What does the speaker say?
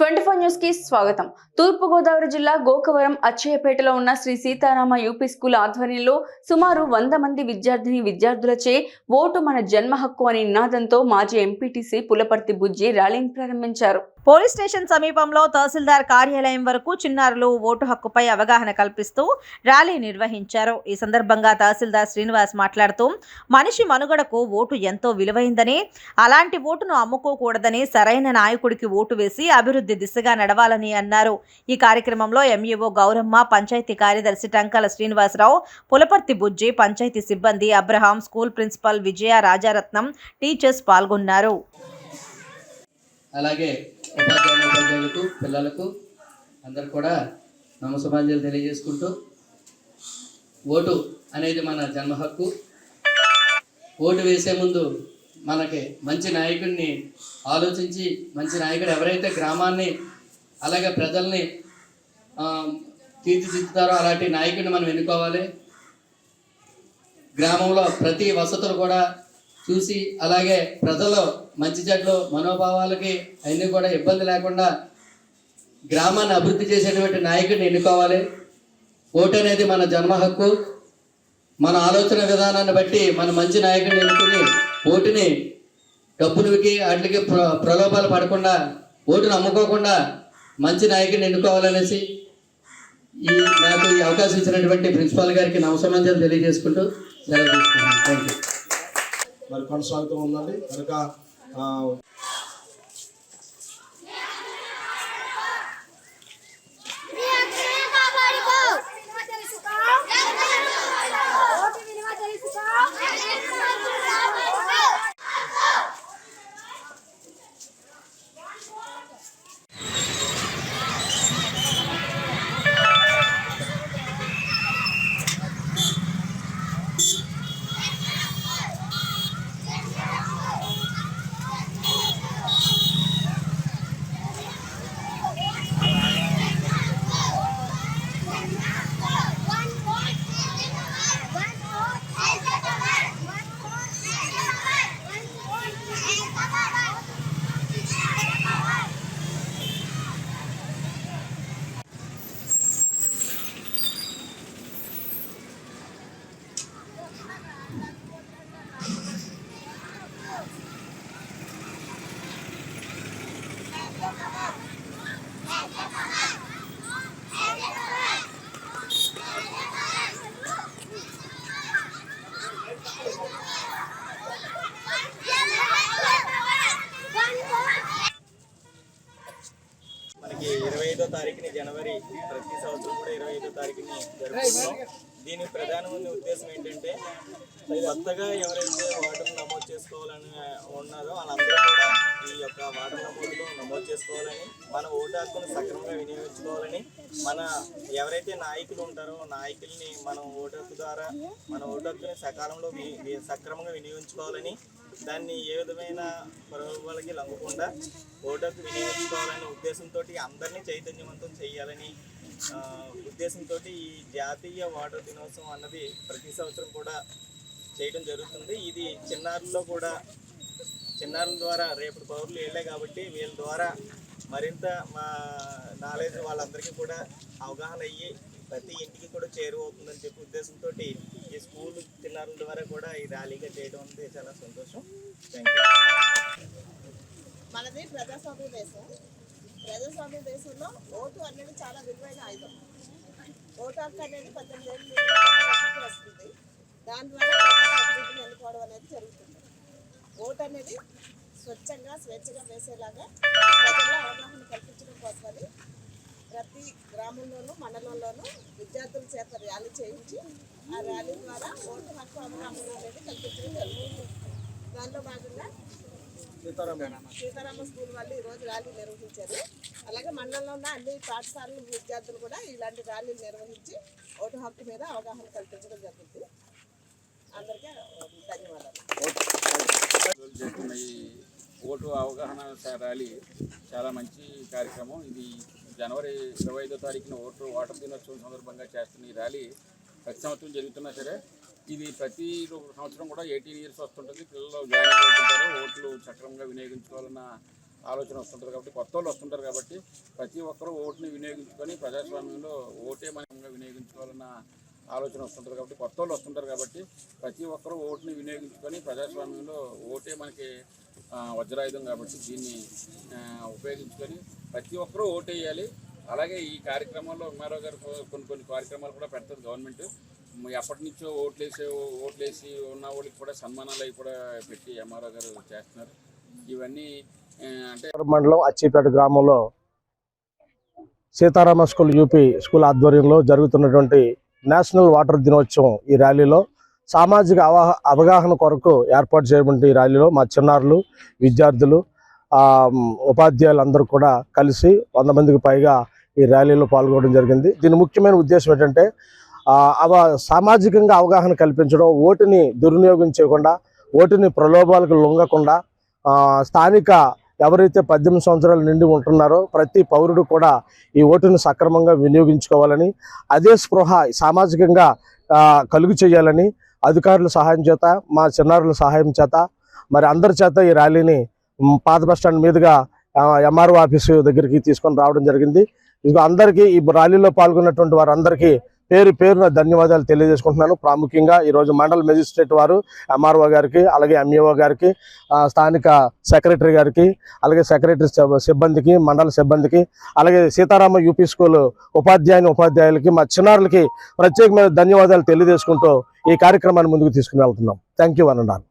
Twenty four న్యూస్కి స్వాగతం. తూర్పుగోదావరి జిల్లా గోకవరం అచ్చయ్యపేటలో ఉన్న శ్రీ సీతారామ యూపీ స్కూల్ ఆధ్వర్యంలో సుమారు వంద మంది విద్యార్థిని విద్యార్థులచే ఓటు మన జన్మ హక్కు అనే నినాదంతో మాజీ ఎంపీటీసీ పులపర్తి బుజ్జి ర్యాలీని ప్రారంభించారు. పోలీస్ స్టేషన్ సమీపంలో తహసీల్దార్ కార్యాలయం వరకు చిన్నారులు ఓటు హక్కుపై అవగాహన కల్పిస్తూ ర్యాలీ నిర్వహించారు. ఈ సందర్భంగా తహసీల్దార్ శ్రీనివాస్ మాట్లాడుతూ మనిషి మనుగడకు ఓటు ఎంతో విలువైందని అలాంటి ఓటును అమ్ముకోకూడదని సరైన నాయకుడికి ఓటు వేసి అభివృద్ధి దిశగా నడవాలని అన్నారు. ఈ కార్యక్రమంలో ఎంఈఓ గౌరమ్మ పంచాయతీ కార్యదర్శి టంకల శ్రీనివాసరావు పులపర్తి బుజ్జి పంచాయతీ సిబ్బంది Abraham school principal Vijaya Rajaratnam teachers పాల్గొన్నారు. అలాగే ఉపాధ్యాయులు ఉపాధ్యాయులకు పిల్లలకు అందరు కూడా నమస్కారాలు తెలియజేసుకుంటూ ఓటు అనేది మన జన్మ హక్కు. ఓటు వేసే ముందు మనకి మంచి నాయకుడిని ఆలోచించి మంచి నాయకుడు ఎవరైతే గ్రామాన్ని అలాగే ప్రజల్ని తీర్చిదిద్దుతారో అలాంటి నాయకుడిని మనం ఎన్నుకోవాలి. గ్రామంలో ప్రతి వసతులు కూడా చూసి అలాగే ప్రజలు మంచి చెడ్లు మనోభావాలకి అన్నీ కూడా ఇబ్బంది లేకుండా గ్రామాన్ని అభివృద్ధి చేసేటువంటి నాయకుడిని ఎన్నుకోవాలి. ఓటు అనేది మన జన్మ హక్కు. మన ఆలోచన విధానాన్ని బట్టి మన మంచి నాయకుడిని ఎన్నుకుని ఓటుని డబ్బులకి వాటికి ప్ర ప్రలోభాలు పడకుండా ఓటును అమ్ముకోకుండా మంచి నాయకుడిని ఎన్నుకోవాలనేసి ఈ నాకు ఈ అవకాశం ఇచ్చినటువంటి ప్రిన్సిపాల్ గారికి నమస్కారం తెలియజేసుకుంటూ సెలవు తీసుకున్నాను థ్యాంక్ యూ మరి కొనసాగుతూ ఉందండి కనుక తారీఖుని జనవరి ప్రతి సంవత్సరం కూడా ఇరవై ఐదో తారీఖుని జరుపుకుంటాం దీని ప్రధానమైన ఉద్దేశం ఏంటంటే కొత్తగా ఎవరైతే వాటర్ నమోదు చేసుకోవాలని ఉన్నారో వాళ్ళందరూ కూడా ఈ యొక్క వాటర్ నమోదులో నమోదు చేసుకోవాలని మన ఓటు హక్కును సక్రమంగా వినియోగించుకోవాలని మన ఎవరైతే నాయకులు ఉంటారో నాయకుల్ని మనం ఓటు హక్కు ద్వారా మన ఓటు హక్కుని సకాలంలో సక్రమంగా వినియోగించుకోవాలని దాన్ని ఏ విధమైన ప్రభుత్వాలకి లంగకుండా ఓటు హక్కు వినియోగించుకోవాలనే ఉద్దేశంతో అందరినీ చైతన్యవంతం చేయాలని ఆ, ఉద్దేశంతో ఈ జాతీయ వాటర్ దినోత్సవం అన్నది ప్రతి సంవత్సరం కూడా చేయడం జరుగుతుంది. ఇది చిన్నారుల్లో కూడా చిన్నారుల ద్వారా రేపు పౌరులు వెళ్ళే కాబట్టి వీళ్ళ ద్వారా మరింత మా నాలెడ్జ్ వాళ్ళందరికీ కూడా అవగాహన అయ్యి ప్రతి ఇంటికి కూడా చేరువవుతుందని చెప్పి ఉద్దేశంతో ఈ స్కూల్ చిన్నారుల ద్వారా కూడా ఈ ర్యాలీగా చేయడం అనేది చాలా సంతోషం. థ్యాంక్ యూ మనది ప్రజాస్వామ్య దేశం. ప్రజాస్వామ్య దేశంలో ఓటు అనేది చాలా విలువైన ఆయుధం. ఓటు హక్కు అనేది పద్దెనిమిది ఏళ్ళు వస్తుంది. దాని ద్వారా ప్రజాప్రతినిధిని ఎన్నుకోవడం అనేది జరుగుతుంది. ఓటు అనేది స్వచ్ఛంగా స్వేచ్ఛగా వేసేలాగా ప్రజల్లో అవగాహన కల్పించడం కోసమని ప్రతి గ్రామంలోనూ మండలంలోనూ విద్యార్థుల చేత ర్యాలీ చేయించి ఆ ర్యాలీ ద్వారా ఓటు హక్కు అవగాహన అనేది కల్పించడం జరుగుతుంది. దానిలో భాగంగా సీతారామ స్కూల్ వాళ్ళు ఈ రోజు ర్యాలీ నిర్వహించారు. అలాగే మండలంలో ఉన్న అన్ని పాఠశాలలు విద్యార్థులు కూడా ఇలాంటి ర్యాలీలు నిర్వహించి ఓటు హక్కు మీద అవగాహన కల్పించడం జరుగుతుంది. అందరికీ ధన్యవాదాలు. ఈ ఓటు అవగాహన ర్యాలీ చాలా మంచి కార్యక్రమం. ఇది జనవరి ఇరవై ఐదో తారీఖున ఓటు ఓటర్ దినోత్సవం సందర్భంగా చేస్తున్న ఈ ర్యాలీ ప్రతి సంవత్సరం జరుగుతున్నా సరే ఇది ప్రతి సంవత్సరం కూడా ఎయిటీన్ ఇయర్స్ వస్తుంటుంది. పిల్లలు జాయిన్ అవుతుంటారు ఓట్లు సక్రమంగా వినియోగించుకోవాలన్న ఆలోచన వస్తుంటుంది కాబట్టి కొత్త వాళ్ళు వస్తుంటారు కాబట్టి ప్రతి ఒక్కరూ ఓటుని వినియోగించుకొని ప్రజాస్వామ్యంలో ఓటే మనం వినియోగించుకోవాలన్న ఆలోచన వస్తుంటుంది కాబట్టి కొత్త వాళ్ళు వస్తుంటారు కాబట్టి ప్రతి ఒక్కరూ ఓటుని వినియోగించుకొని ప్రజాస్వామ్యంలో ఓటే మనకి వజ్రాయుధం కాబట్టి దీన్ని ఉపయోగించుకొని ప్రతి ఒక్కరూ ఓటేయాలి వేయాలి. అలాగే ఈ కార్యక్రమంలో ఎంఆర్ఓ గారు కొన్ని కొన్ని కార్యక్రమాలు కూడా పెడతారు గవర్నమెంట్. ఎప్పటి నుంచో ఓట్లేసే ఓట్లేసి ఉన్న వాళ్ళకి కూడా సన్మానాలు అవి కూడా పెట్టి ఎంఆర్ఓ గారు చేస్తున్నారు. ఇవన్నీ అంటే మండలం అచ్చిపేట గ్రామంలో సీతారామ స్కూల్ యూపీ స్కూల్ ఆధ్వర్యంలో జరుగుతున్నటువంటి నేషనల్ వాటర్ దినోత్సవం ఈ ర్యాలీలో సామాజిక అవగాహన కొరకు ఏర్పాటు చేయబడిన ఈ ర్యాలీలో మా చిన్నారులు విద్యార్థులు ఉపాధ్యాయులు అందరూ కూడా కలిసి వంద మందికి పైగా ఈ ర్యాలీలో పాల్గొనడం జరిగింది. దీని ముఖ్యమైన ఉద్దేశం ఏంటంటే అవ సామాజికంగా అవగాహన కల్పించడం ఓటుని దుర్వినియోగం చేయకుండా ఓటుని ప్రలోభాలకు లొంగకుండా స్థానిక ఎవరైతే పద్దెనిమిది సంవత్సరాలు నిండి ఉంటున్నారో ప్రతి పౌరుడు కూడా ఈ ఓటును సక్రమంగా వినియోగించుకోవాలని అదే స్పృహ సామాజికంగా కలుగు చేయాలని అధికారుల సహాయం చేత మా చిన్నారుల సహాయం చేత మరి అందరి చేత ఈ ర్యాలీని పాత బస్ స్టాండ్ మీదుగా ఎంఆర్ఓ ఆఫీసు దగ్గరికి తీసుకొని రావడం జరిగింది. ఇదిగో అందరికీ ఈ ర్యాలీలో పాల్గొన్నటువంటి వారందరికీ పేరు పేరున ధన్యవాదాలు తెలియజేసుకుంటున్నాను. ప్రాముఖ్యంగా ఈరోజు మండల మెజిస్ట్రేట్ వారు ఎంఆర్ఓ గారికి అలాగే ఎంఈఓ గారికి స్థానిక సెక్రటరీ గారికి అలాగే సెక్రటరీ సిబ్బందికి మండల సిబ్బందికి అలాగే సీతారామ యూపీ స్కూల్ ఉపాధ్యాయుని ఉపాధ్యాయులకి మా చిన్నారులకి ప్రత్యేకమైన ధన్యవాదాలు తెలియజేసుకుంటూ ఈ కార్యక్రమాన్ని ముందుకు తీసుకుని వెళ్తున్నాం. థ్యాంక్ యూ అన్నాను